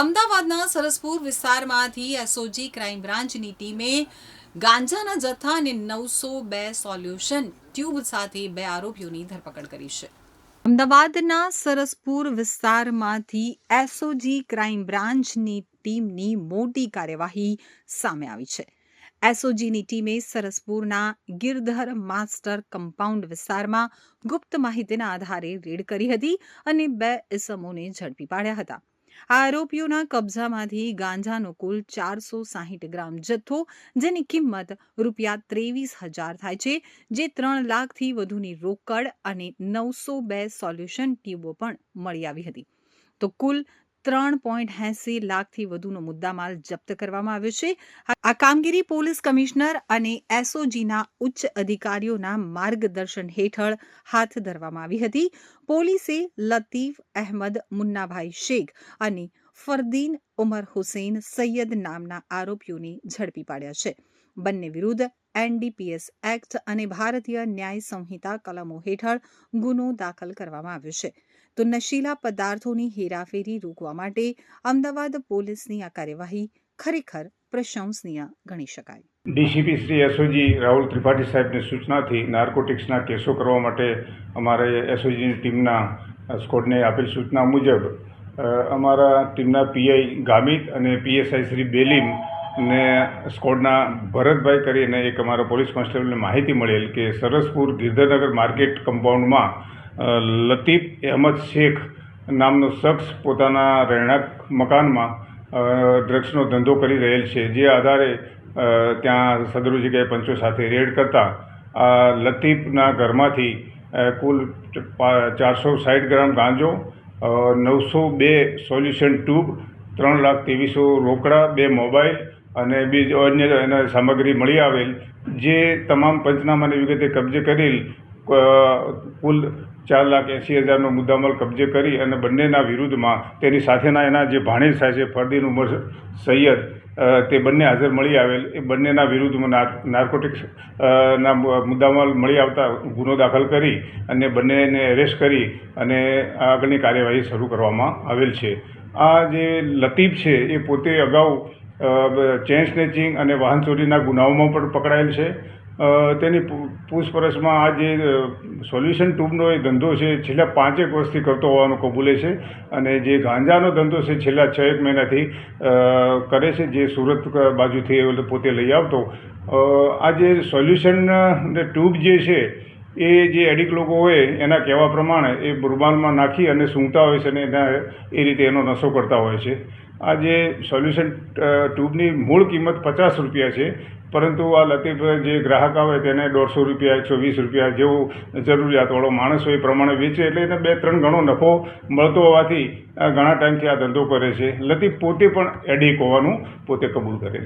અમદાવાદના સરસપુર વિસ્તારમાંથી SOG crime બ્રાન્ચની ટીમે ગાંજાના જથ્થા અને નવસો બે સોલ્યુશન ટ્યુબ સાથે બે આરોપીઓની ધરપકડ કરી છે. અમદાવાદના સરસપુર વિસ્તારમાંથી એસઓજી ક્રાઇમ બ્રાન્ચની ટીમની મોટી કાર્યવાહી સામે આવી છે. એસઓજીની ટીમે સરસપુરના ગિરધર માસ્ટર કમ્પાઉન્ડ વિસ્તારમાં ગુપ્ત માહિતીના આધારે રેડ કરી હતી અને બે ઇસમોને ઝડપી પાડ્યા હતા. આ આરોપીઓના કબજામાંથી ગાંજાનો કુલ ચારસો સાહીઠ ગ્રામ જથ્થો, જેની કિંમત રૂપિયા ત્રેવીસ હજાર થાય છે, જે ત્રણ લાખથી વધુની રોકડ અને નવસો બે સોલ્યુશન ટ્યુબો પણ મળી આવી હતી. તો કુલ ત્રણ પોઈન્ટ એંસી લાખથી વધુનો મુદ્દામાલ જપ્ત કરવામાં આવ્યો છે. આ કામગીરી પોલીસ કમિશનર અને એસઓજીના ઉચ્ચ અધિકારીઓના માર્ગદર્શન હેઠળ હાથ ધરવામાં આવી હતી. પોલીસે લતીફ અહેમદ, મુન્નાભાઈ શેખ અને ફરદીન ઉમર હુસેન સૈયદ નામના આરોપીઓને ઝડપી પાડ્યા છે. બંને વિરુદ્ધ એનડીપીએસ એક્ટ અને ભારતીય ન્યાય સંહિતા કલમો હેઠળ ગુનો દાખલ કરવામાં આવ્યો છે. તો નશીલા પદાર્થોની હેરાફેરી રોકવા માટે અમદાવાદ પોલીસની આ કાર્યવાહી ખરેખર પ્રશંસનીય ગણી શકાય. ડીસીપી શ્રી એસઓજી રાહુલ ત્રિપાઠી સાહેબની સૂચનાથી નાર્કોટિક્સના કેસો કરવા માટે અમારે એસઓજીની ટીમના સ્કોડને આપેલ સૂચના મુજબ અમારા ટીમના પીઆઈ ગામિત અને પીએસઆઈ શ્રી બેલીમ ને સ્કોડના ભરતભાઈ કરીને એક અમારા પોલીસ કોન્સ્ટેબલને માહિતી મળેલ કે સરસપુર ગિરધરનગર માર્કેટ કમ્પાઉન્ડમાં લતીફ અહેમદ શેખ નામનો શખ્સ પોતાના રહેણાંક મકાનમાં ડ્રગ્સનો ધંધો કરી રહેલ છે. જે આધારે ત્યાં સદરુ જગ્યાએ પંચો સાથે રેડ કરતા, આ લતીફના ઘરમાંથી કુલ ચારસો સાઠ ગ્રામ ગાંજો નવસો બે સોલ્યુશન ટ્યુબ, ત્રણ લાખ ત્રેવીસો રોકડા, બે મોબાઈલ અને બીજો અન્ય એના સામગ્રી મળી આવેલ. જે તમામ પંચનામાની વિગતે કબજે કરેલ કુલ ચાર લાખ એંસી હજારનો મુદ્દામાલ કબજે કરી અને બંનેના વિરુદ્ધમાં તેની સાથેના એના જે ભાણેજ થાય છે, ફરદીન ઉમર સૈયદ તે બંને હાજર મળી આવેલ. એ બંનેના વિરુદ્ધમાં નાર- નાર્કોટિક્સ ના મુદ્દામાલ મળી આવતા ગુનો દાખલ કરી અને બંનેને એરેસ્ટ કરી અને આગળની કાર્યવાહી શરૂ કરવામાં આવેલ છે. આ જે લતીફ છે, એ પોતે અગાઉ ચેન સ્નેચિંગ અને વાહન ચોરીના ગુનાઓમાં પણ પકડાયેલ છે. તેની પૂછપરછમાં આ જે સોલ્યુશન ટ્યુબનો એ ધંધો છે છેલ્લા પાંચેક વર્ષથી કરતો હોવાનું કબૂલે છે અને જે ગાંજાનો ધંધો છે છેલ્લા છ એક મહિનાથી કરે છે જે સુરત બાજુથી પોતે લઈ આવતો. આ જે સોલ્યુશન ટ્યુબ જે છે એ જે એડિક લોકો હોય, એના કહેવા પ્રમાણે એ રૂમાલમાં નાખી અને સૂંઘતા હોય છે અને એના એ રીતે એનો નશો કરતા હોય છે. આ જે સોલ્યુશન ટ્યુબની મૂળ કિંમત પચાસ રૂપિયા છે, પરંતુ આ લતીફ જે ગ્રાહક આવે તેને દોઢસો રૂપિયા, એકસો વીસ રૂપિયા જેવું જરૂરિયાતવાળો માણસ હોય એ પ્રમાણે વેચે એટલે એને બે, ત્રણ ગણો નફો મળતો હોવાથી ઘણા ટાઈમથી આ ધંધો કરે છે. લતીફ પોતે પણ એડિક હોવાનું પોતે કબૂલ કરે છે.